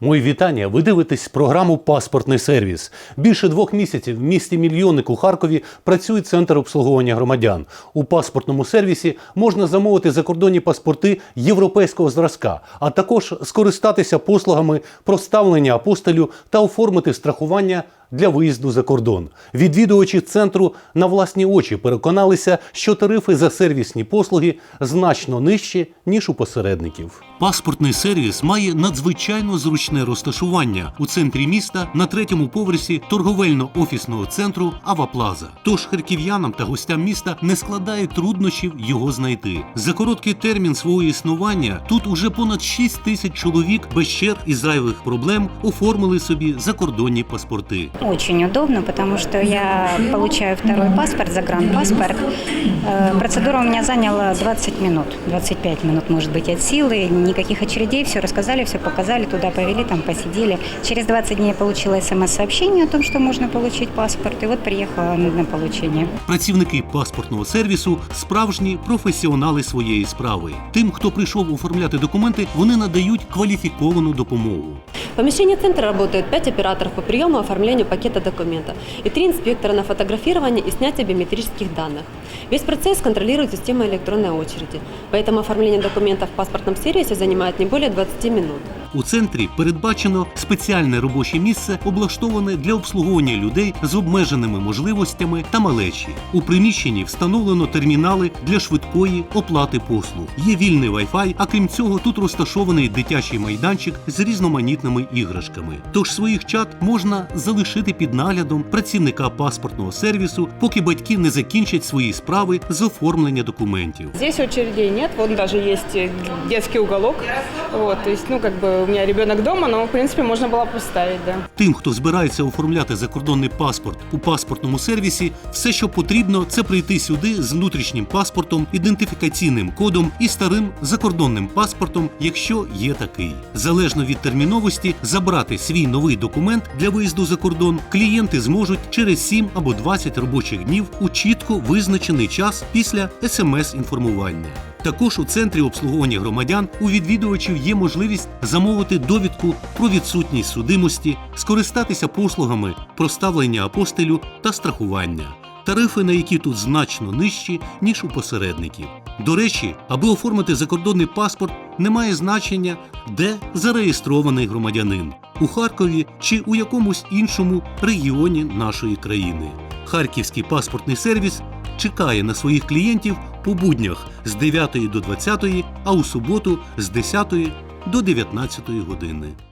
Мої вітання. Ви дивитесь програму Паспортний сервіс. Більше двох місяців в місті Мільйонник у Харкові працює центр обслуговування громадян. У паспортному сервісі можна замовити закордонні паспорти європейського зразка, а також скористатися послугами проставлення апостолю та оформити страхування для виїзду за кордон. Відвідувачі центру на власні очі переконалися, що тарифи за сервісні послуги значно нижчі ніж у посередників. Паспортний сервіс має надзвичайно зручне розташування у центрі міста на третьому поверсі торговельно-офісного центру Аваплаза. Тож харків'янам та гостям міста не складає труднощів його знайти. За короткий термін свого існування тут уже понад 6 тисяч чоловік без черг і зайвих проблем оформили собі закордонні паспорти. Очень удобно, потому что я получаю второй паспорт, загранпаспорт. Э, Процедура у меня заняла 20 минут, 25 минут, может быть, от силы. Никаких очередей, все рассказали, все показали, туда повели, там посидели. Через 20 дней я получила смс-сообщение о том, что можно получить паспорт, и вот приехала на получение. Працівники паспортного сервісу справжні професіонали своєї справи. Тим, хто прийшов оформляти документи, вони надають кваліфіковану допомогу. В помещении центра работают 5 операторов по приему и оформлению пакета документа и 3 инспектора на фотографирование и снятие биометрических данных. Весь процесс контролирует система электронной очереди, поэтому оформление документов в паспортном сервисе занимает не более 20 минут. У центрі передбачено спеціальне робоче місце, облаштоване для обслуговування людей з обмеженими можливостями та малечі. У приміщенні встановлено термінали для швидкої оплати послуг. Є вільний Wi-Fi, а крім цього, тут розташований дитячий майданчик з різноманітними іграшками. Тож своїх чат можна залишити під наглядом працівника паспортного сервісу, поки батьки не закінчать свої справи з оформлення документів. Здесь очередей нет, вот даже есть детский уголок. Вот, то есть, ну, как бы у меня ребенок дома, но, в принципе, можно было поставить, да. Тим, хто збирається оформляти закордонний паспорт у паспортному сервісі, все, що потрібно, це прийти сюди з внутрішнім паспортом, ідентифікаційним кодом і старим закордонним паспортом, якщо є такий. Залежно від терміновості, забрати свій новий документ для виїзду за кордон клієнти зможуть через 7 або 20 робочих днів у чітко визначений час після смс-інформування. Також у центрі обслуговування громадян у відвідувачів є можливість замовити довідку про відсутність судимості, скористатися послугами проставлення апостилю та страхування. Тарифи, на які тут значно нижчі, ніж у посередників. До речі, аби оформити закордонний паспорт, немає значення, де зареєстрований громадянин у Харкові чи у якомусь іншому регіоні нашої країни. Харківський паспортний сервіс чекає на своїх клієнтів по буднях з 9 до 20, а у суботу з 10 до 19 години.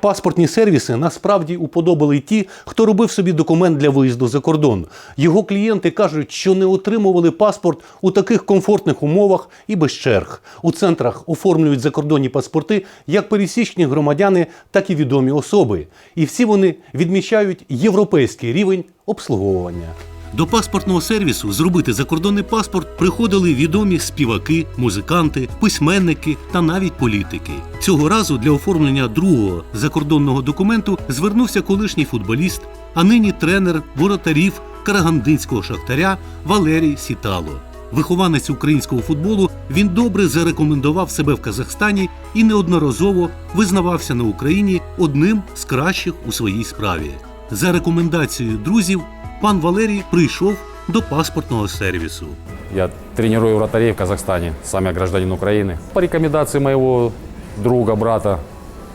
Паспортні сервіси насправді уподобали ті, хто робив собі документ для виїзду за кордон. Його клієнти кажуть, що не отримували паспорт у таких комфортних умовах і без черг. У центрах оформлюють закордонні паспорти як пересічні громадяни, так і відомі особи. І всі вони відмічають європейський рівень обслуговування. До паспортного сервісу зробити закордонний паспорт приходили відомі співаки, музиканти, письменники та навіть політики. Цього разу для оформлення другого закордонного документу звернувся колишній футболіст, а нині тренер воротарів карагандинського шахтаря Валерій Сітало. Вихованець українського футболу, він добре зарекомендував себе в Казахстані і неодноразово визнавався на Україні одним з кращих у своїй справі. За рекомендацією друзів, пан Валерій прийшов до паспортного сервісу. Я тренирую вратарей в Казахстане, сам я гражданин Украины. По рекомендации моего друга, брата,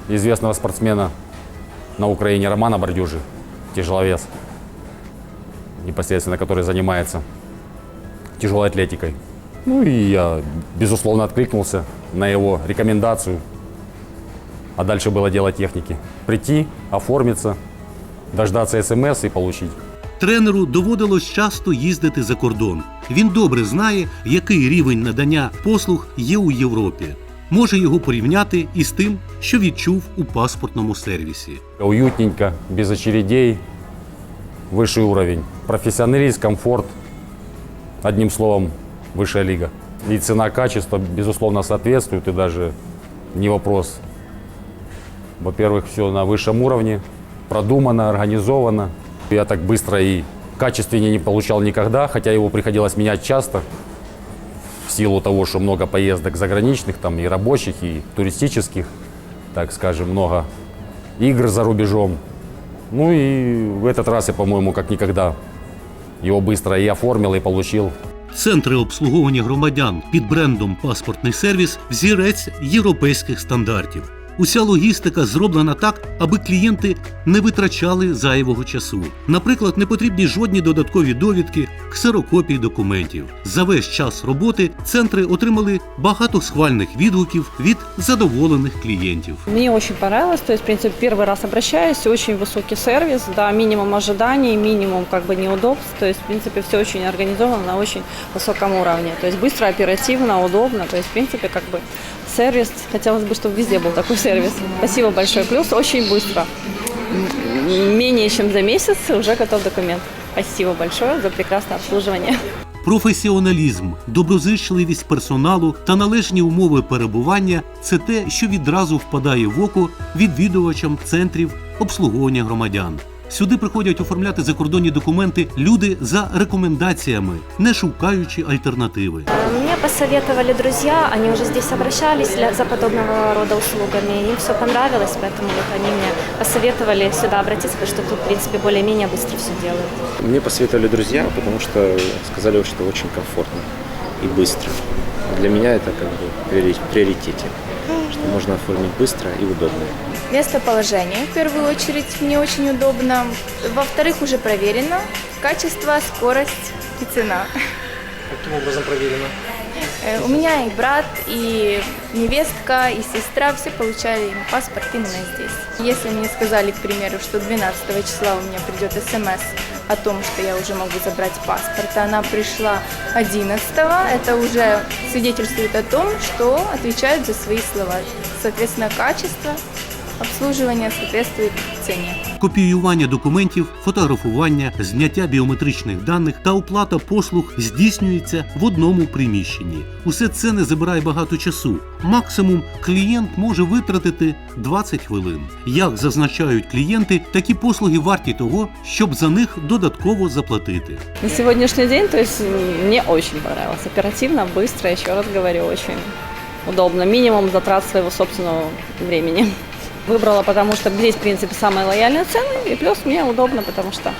известного спортсмена на Украине Романа Бордюжи, тяжеловес, непосредственно который занимается тяжелой атлетикой. Ну и я, безусловно, откликнулся на его рекомендацию. А дальше было дело техники. Прийти, оформиться, дождаться смс и получить. Тренеру доводилось часто їздити за кордон. Він добре знає, який рівень надання послуг є у Європі. Може його порівняти із тим, що відчув у паспортному сервісі. Уютненько, без очередей, высший уровень. Профессионализм, комфорт, одним словом, высшая лига. И цена-качество, безусловно, соответствует, и даже не вопрос. Во-первых, все на высшем уровне, продумано, организовано. Я так быстро и качественнее не получал никогда, хотя его приходилось менять часто. в силу того, что много поездок заграничных, там и рабочих, и туристических, так скажем, много игр за рубежом. Ну и в этот раз я, по-моему, как никогда его быстро и оформил, и получил. Центри обслуговування громадян під брендом Паспортний сервіс взірець європейських стандартів. Уся логістика зроблена так, аби клієнти не витрачали зайвого часу. Наприклад, не потрібні жодні додаткові довідки, ксерокопії документів. За весь час роботи центри отримали багато схвальних відгуків від задоволених клієнтів. Мне очень понравилось, то есть, в принципе, первый раз обращаюсь, очень высокий сервис, да, минимум ожиданий, минимум как бы неудобств, то есть, в принципе, все очень организовано на очень высоком уровне, то есть быстро, оперативно, удобно, то есть, в принципе, как бы сервис, хотелось бы, чтобы везде был такой сервис. Спасибо большое, плюс очень быстро, М- менее чем за месяц уже готов документ. Спасибо большое за прекрасное обслуживание. Професіоналізм, доброзичливість персоналу та належні умови перебування це те, що відразу впадає в око відвідувачам центрів обслуговування громадян. Сюди приходять оформляти закордонні документи люди за рекомендаціями, не шукаючи альтернативи. Мне посоветовали друзья, они уже здесь обращались для- за подобного рода услугами. Им все понравилось, поэтому вот они мне посоветовали сюда обратиться, потому что тут, в принципе, более-менее быстро все делают. Мне посоветовали друзья, потому что сказали, что очень комфортно и быстро. Для меня это как бы приори- в приоритете, что можно оформить быстро и удобно. Местоположение, в первую очередь, мне очень удобно. Во-вторых, уже проверено. Качество, скорость и цена. Каким образом проверено? Э, У меня и брат, и невестка, и сестра, все получали паспорт именно здесь. Если мне сказали, к примеру, что 12 числа у меня придет смс о том, что я уже могу забрать паспорт, а она пришла 11 это уже свидетельствует о том, что отвечают за свои слова. Соответственно, качество обслуживания соответствует цене. Копіювання документів, фотографування, зняття біометричних даних та оплата послуг здійснюється в одному приміщенні. Усе це не забирає багато часу. Максимум клієнт може витратити 20 хвилин. Як зазначають клієнти, такі послуги варті того, щоб за них додатково заплатити. На сегодняшний день, то есть м, мне очень понравилось. Оперативно, быстро, еще раз говорю, очень удобно. Минимум затрат своего собственного времени. Выбрала, потому что здесь, в принципе, самые лояльные цены, и плюс мне удобно, потому что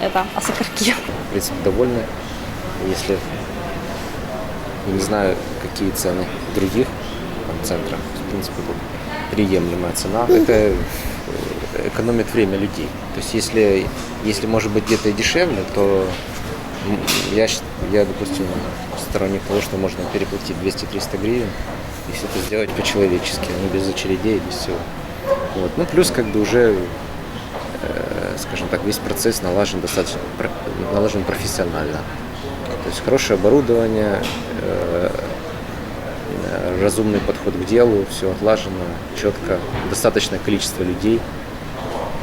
это осокорки. В принципе, довольны. Если не знаю, какие цены в других там, центрах, в принципе, приемлемая цена. Это э, экономит время людей. То есть если, если может быть где-то и дешевле, то я, я, допустим, сторонник того, что можно переплатить 200-300 гривен и все это сделать по-человечески, не без очередей, без всего. Вот. Ну, плюс как бы уже э, скажем так, весь процесс налажен достаточно налажен профессионально. То есть хорошее оборудование, э, э, разумный подход к делу, все отлажено, четко, достаточное количество людей,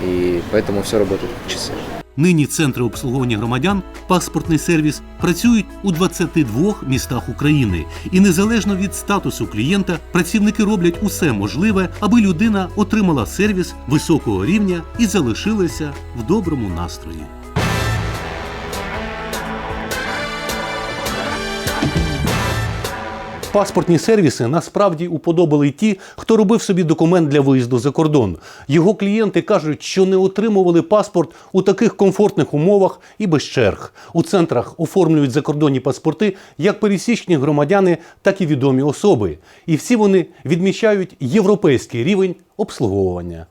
и поэтому все работает как часы. Нині центри обслуговування громадян, паспортний сервіс працюють у 22 містах України, і незалежно від статусу клієнта, працівники роблять усе можливе, аби людина отримала сервіс високого рівня і залишилася в доброму настрої. Паспортні сервіси насправді уподобали ті, хто робив собі документ для виїзду за кордон. Його клієнти кажуть, що не отримували паспорт у таких комфортних умовах і без черг. У центрах оформлюють закордонні паспорти як пересічні громадяни, так і відомі особи. І всі вони відмічають європейський рівень обслуговування.